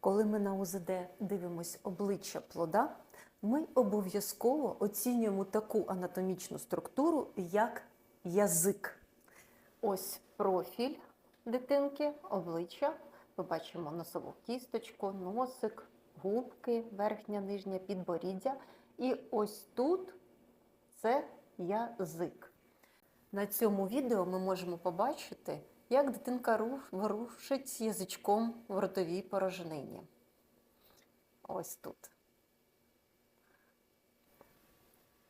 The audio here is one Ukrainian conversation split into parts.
Коли ми на УЗД дивимось обличчя плода, ми обов'язково оцінюємо таку анатомічну структуру, як язик. Ось профіль дитинки, обличчя. Ми бачимо носову кісточку, носик, губки, верхня, нижня, підборіддя. І ось тут це язик. На цьому відео ми можемо побачити, як дитинка ворушить язичком в ротовій порожнині. Ось тут.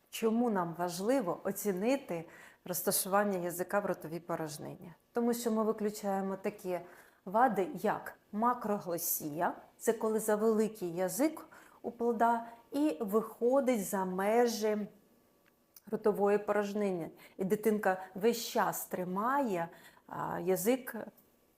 Чому нам важливо оцінити розташування язика в ротовій порожнині? Тому що ми виключаємо такі вади, як макроглосія, це коли завеликий язик у плода і виходить за межі ротової порожнини. І дитинка весь час тримає язик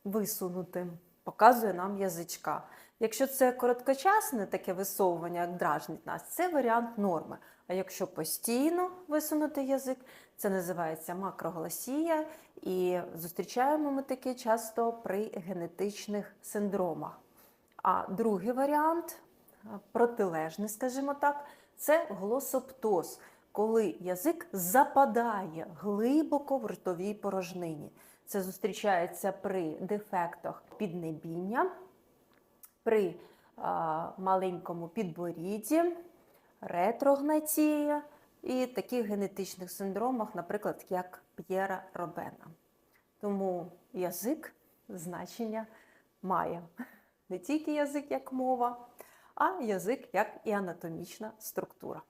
висунутим, показує нам язичка. Якщо це короткочасне таке висовування, як дражнить нас, це варіант норми. А якщо постійно висунути язик, це називається макрогласія, і зустрічаємо ми таке часто при генетичних синдромах. А другий варіант, протилежний, скажімо так, це глосоптоз, коли язик западає глибоко в ротовій порожнині. Це зустрічається при дефектах піднебіння, при а, маленькому підборідді, ретрогнатії і таких генетичних синдромах, наприклад, як П'єра Робена. Тому язик значення має не тільки язик як мова, а язик як і анатомічна структура.